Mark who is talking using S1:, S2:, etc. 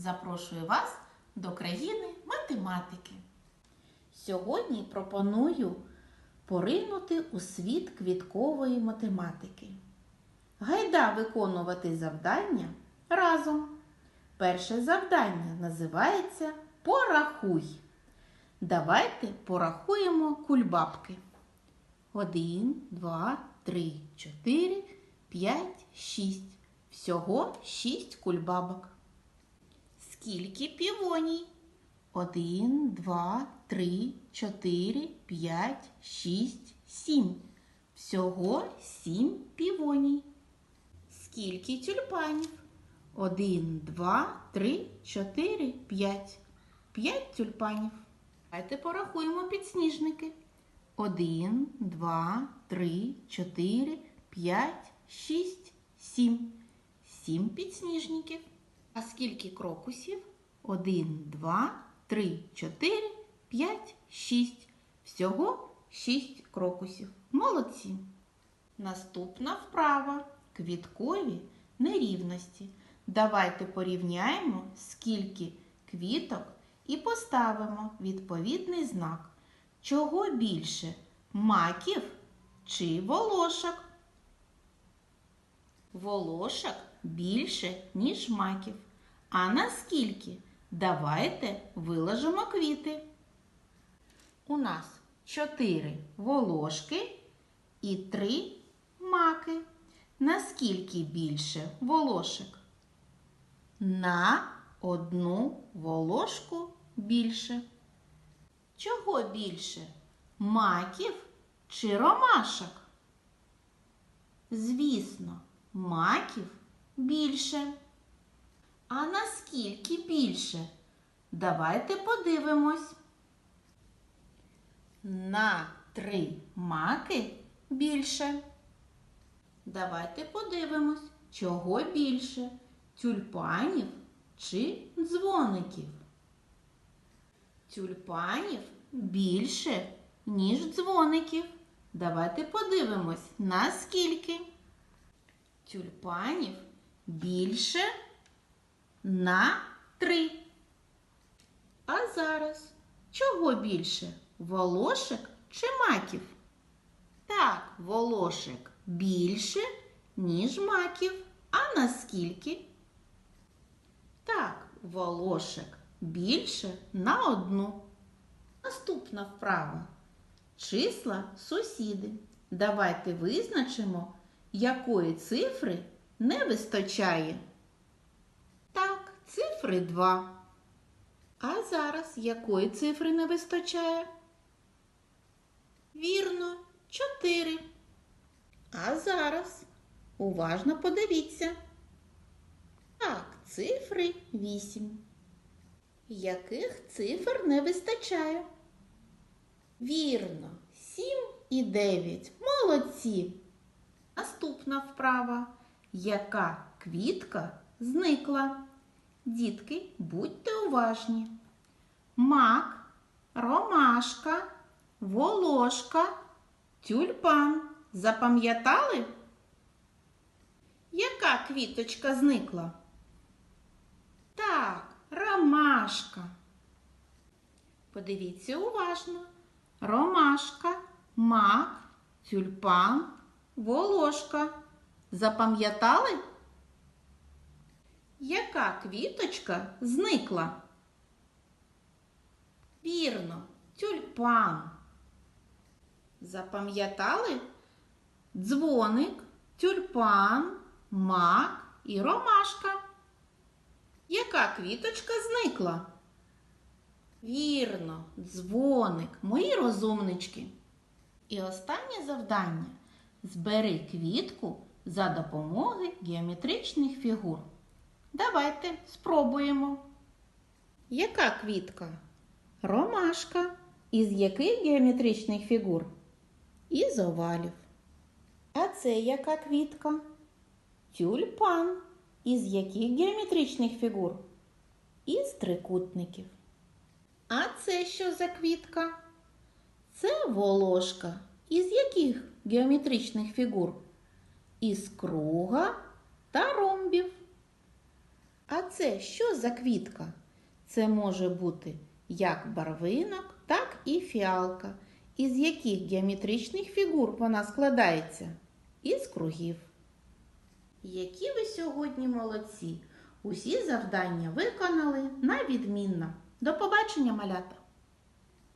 S1: запрошую вас до країни математики. Сьогодні пропоную поринути у світ квіткової математики. Гайда виконувати завдання разом. Перше завдання називається Порахуй. Давайте порахуємо кульбабки. Один, два, три, чотири, п'ять, шість. Всього шість кульбабок. Скільки півоній? Один, два, три, чотири, п'ять, шість, сім. Всього сім півоній. Скільки тюльпанів? Один, два, три, чотири, п'ять. П'ять тюльпанів. Давайте порахуємо підсніжники. Один, два, три, чотири, п'ять, шість, сім. Сім підсніжників. А скільки крокусів? Один, два, три, чотири, п'ять, шість. Всього шість крокусів. Молодці. Наступна вправа. Квіткові нерівності. Давайте порівняємо, скільки квіток і поставимо відповідний знак. Чого більше маків чи волошок? Волошок більше, ніж маків. А наскільки? Давайте виложимо квіти. У нас чотири волошки і три маки. Наскільки більше волошок? На одну волошку більше. Чого більше? Маків чи ромашок? Звісно, маків більше. А наскільки більше? Давайте подивимось. На три маки більше. Давайте подивимось, чого більше тюльпанів чи дзвоників. Тюльпанів більше, ніж дзвоників. Давайте подивимось, наскільки. Тюльпанів більше на три. А зараз чого більше? Волошек чи маків? Так, волошек більше, ніж маків. А наскільки? Так, волошек більше на одну. Наступна вправа. Числа сусіди. Давайте визначимо, якої цифри не вистачає. Цифри 2. А зараз якої цифри не вистачає? Вірно, 4. А зараз уважно подивіться. Так, цифри 8. Яких цифр не вистачає? Вірно, 7 і 9. Молодці. Наступна вправа. Яка квітка зникла? Дітки, будьте уважні. Мак, ромашка, волошка, тюльпан. Запам'ятали? Яка квіточка зникла? Так, ромашка. Подивіться уважно. Ромашка, мак, тюльпан, волошка. Запам'ятали? Яка квіточка зникла? Вірно, тюльпан. Запам'ятали? Дзвоник, тюльпан, мак і ромашка. Яка квіточка зникла? Вірно, дзвоник, мої розумнички. І останнє завдання збери квітку за допомогою геометричних фігур. Давайте спробуємо. Яка квітка? Ромашка. Із яких геометричних фігур? Із овалів. А це яка квітка? Тюльпан. Із яких геометричних фігур? Із трикутників. А це що за квітка? Це волошка. Із яких геометричних фігур? Із круга та ромбів. А це що за квітка? Це може бути як барвинок, так і фіалка. Із яких геометричних фігур вона складається? Із кругів. Які ви сьогодні молодці! Усі завдання виконали на відмінно. До побачення, малята!